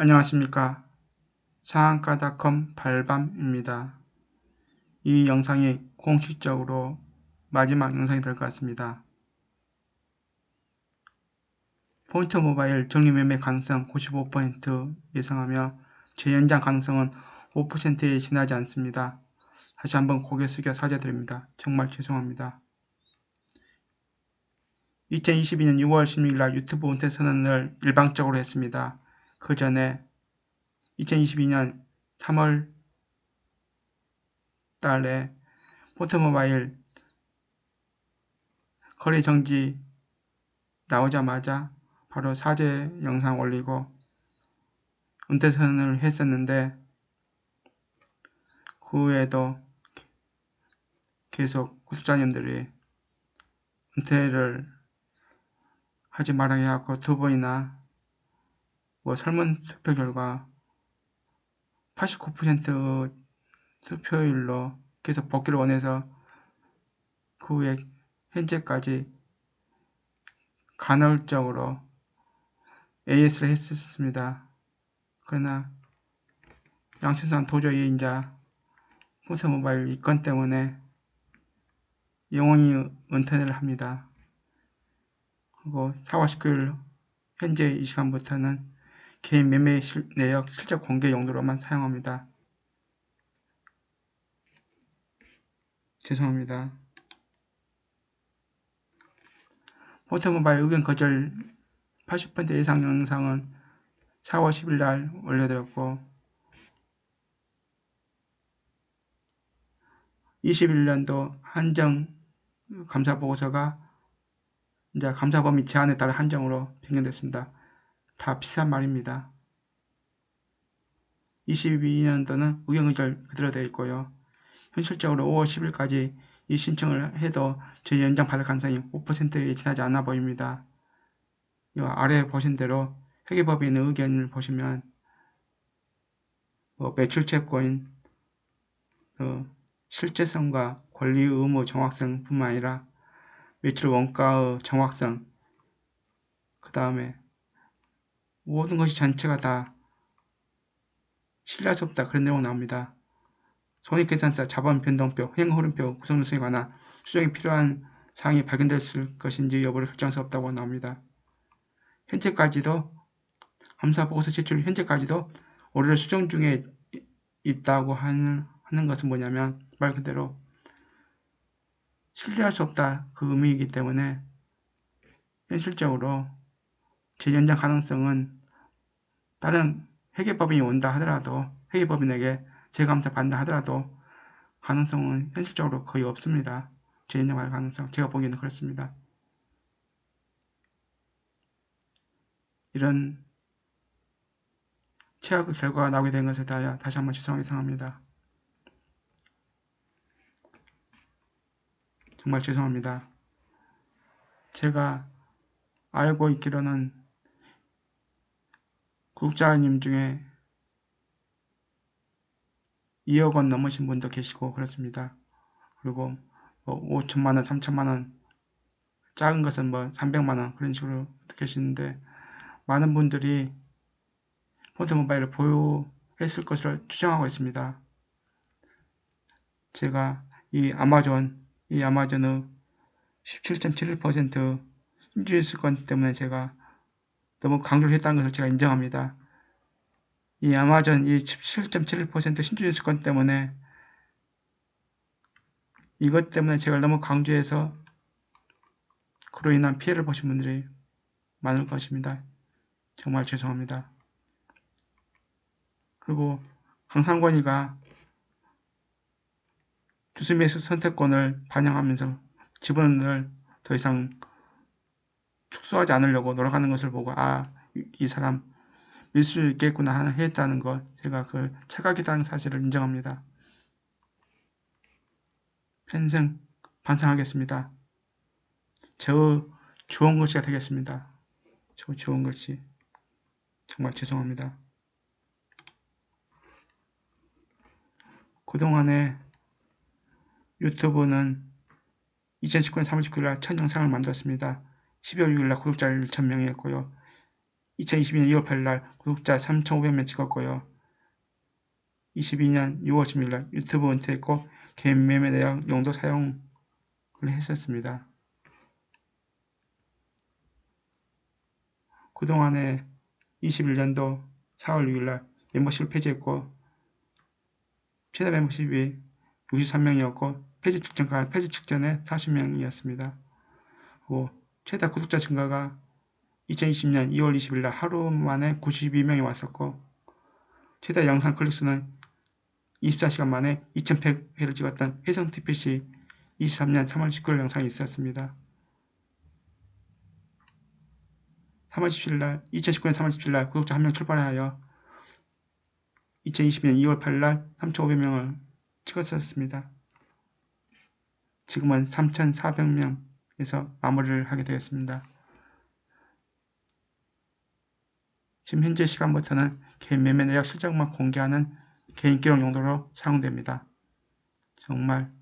안녕하십니까 상한가닷컴 발밤입니다. 이 영상이 공식적으로 마지막 영상이 될 것 같습니다. 포인트 모바일 정리매매 가능성 95% 예상하며 재연장 가능성은 5%에 지나지 않습니다. 다시 한번 고개 숙여 사죄드립니다. 정말 죄송합니다. 2022년 6월 16일 날 유튜브 은퇴 선언을 일방적으로 했습니다. 그 전에 2022년 3월 달에 포트모바일 거래 정지 나오자마자 바로 사죄 영상 올리고 은퇴선을 했었는데 그 후에도 계속 구독자님들이 은퇴를 하지 말아야 하고 두 번이나 뭐 설문 투표 결과 89% 투표율로 계속 복귀를 원해서 그 후에 현재까지 간헐적으로 AS를 했었습니다. 그러나 양천상 도저히 이제 포스모바일 이건 때문에 영원히 은퇴를 합니다. 그리고 4월 19일 현재 이 시간부터는 개인 매매 실, 내역 실적 공개 용도로만 사용합니다. 죄송합니다. 포트모바일 의견 거절 80% 이상 영상은 4월 10일 날 올려드렸고 21년도 한정 감사 보고서가 이제 감사범위 제한에 따라 한정으로 변경됐습니다. 다 비싼 말입니다. 22년도는 의경의절 그대로 되어 있고요. 현실적으로 5월 10일까지 이 신청을 해도 저희 연장 받을 가능성이 5%에 지나지 않아 보입니다. 이 아래 보신 대로 회계법인의 의견을 보시면 뭐 매출 채권인 어, 실제성과 권리 의무 정확성 뿐만 아니라 매출 원가의 정확성 그 다음에 모든 것이 전체가 다 신뢰할 수 없다 그런 내용 나옵니다. 손익계산서, 자본 변동표, 행흐름표 구성 요소에 관한 수정이 필요한 사항이 발견됐을 것인지 여부를 결정할 수 없다고 나옵니다. 현재까지도 감사 보고서 제출 현재까지도 올해를 수정 중에 있다고 하는, 하는 것은 뭐냐면 말 그대로 신뢰할 수 없다 그 의미이기 때문에 현실적으로 재연장 가능성은 다른 회계법인이 온다 하더라도 회계법인에게 재감사 받는다 하더라도 가능성은 현실적으로 거의 없습니다. 재인정할 가능성 제가 보기에는 그렇습니다. 이런 최악의 결과가 나오게 된 것에 대하여 다시 한번 죄송하게 생각합니다. 정말 죄송합니다. 제가 알고 있기로는 구독자님 중에 2억 원 넘으신 분도 계시고 그렇습니다. 그리고 뭐 5천만 원, 3천만 원 작은 것은 뭐 300만 원 그런 식으로 계시는데 많은 분들이 포트모바일을 보유했을 것으로 추정하고 있습니다. 제가 이 아마존, 이 아마존의 17.71% 신주일수권 때문에 제가 너무 강조를 했다는 것을 제가 인정합니다. 이 아마존 이 17.71% 신주인 수권 때문에 이것 때문에 제가 너무 강조해서 그로 인한 피해를 보신 분들이 많을 것입니다. 정말 죄송합니다. 그리고 강상권이가 주수매수 선택권을 반영하면서 지분을 더 이상 축소하지 않으려고 노력하는 것을 보고 아 이 사람 믿을 수 있겠구나 했다는 것 제가 그 착각이라는 사실을 인정합니다. 평생 반성하겠습니다. 저 좋은 글씨가 되겠습니다. 저 좋은 글씨 정말 죄송합니다. 그동안에 유튜브는 2019년 3월 19일 첫 영상을 만들었습니다. 12월 6일 날 구독자 1,000명이었고요. 2022년 2월 8일날 구독자 3,500명 찍었고요. 22년 6월 16일날 유튜브 은퇴했고 개인 매매 내역 용도 사용을 했었습니다. 그동안에 21년도 4월 6일날 멤버십을 폐지했고 최대 멤버십이 63명이었고 폐지 직전까지 폐지 직전에 40명이었습니다. 그 최다 구독자 증가가 2020년 2월 20일 날 하루 만에 92명이 왔었고 최다 영상 클릭수는 24시간 만에 2100회를 찍었던 혜성 TPC 23년 3월 19일 영상이 있었습니다. 3월 17일 날 2019년 3월 17일 날 구독자 한명 출발하여 2020년 2월 8일 날 3,500명을 찍었었습니다. 지금은 3,400명 에서 마무리를 하게 되었습니다. 지금 현재 시간부터는 개인 매매 내역 실적만 공개하는 개인 기록 용도로 사용됩니다. 정말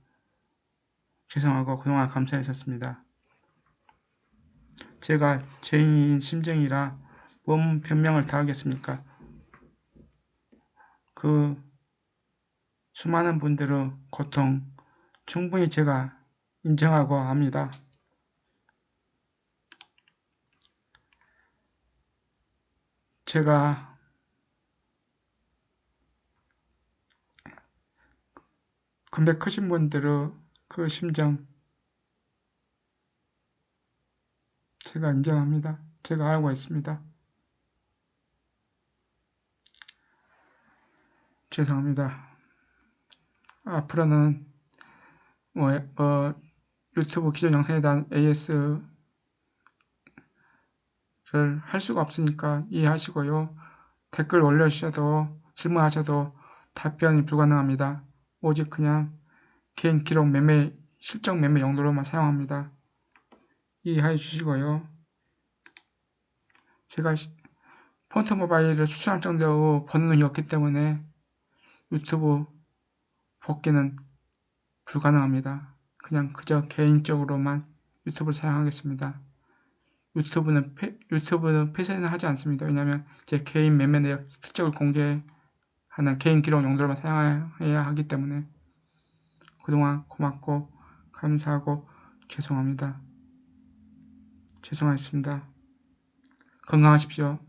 죄송하고 그동안 감사했었습니다. 제가 죄인 심정이라 뭔 변명을 다 하겠습니까? 그 수많은 분들의 고통 충분히 제가 인정하고 합니다. 제가 크신 분들의 그 심정 제가 인정합니다. 제가 알고 있습니다. 죄송합니다. 앞으로는 뭐, 어, 유튜브 기존 영상에 대한 AS 를 할 수가 없으니까 이해하시고요. 댓글 올려주셔도 질문하셔도 답변이 불가능합니다. 오직 그냥 개인 기록 매매, 실적 매매 용도로만 사용합니다. 이해해 주시고요. 제가 폰트 모바일을 추천할 정도의 번호이 없기 때문에 유튜브 복귀는 불가능합니다. 그냥 그저 개인적으로만 유튜브를 사용하겠습니다. 유튜브는 폐, 유튜브는 폐쇄는 하지 않습니다. 왜냐하면 제 개인 매매 내역 실적을 공개하는 개인 기록 용도로만 사용해야 하기 때문에 그동안 고맙고 감사하고 죄송합니다. 죄송하겠습니다. 건강하십시오.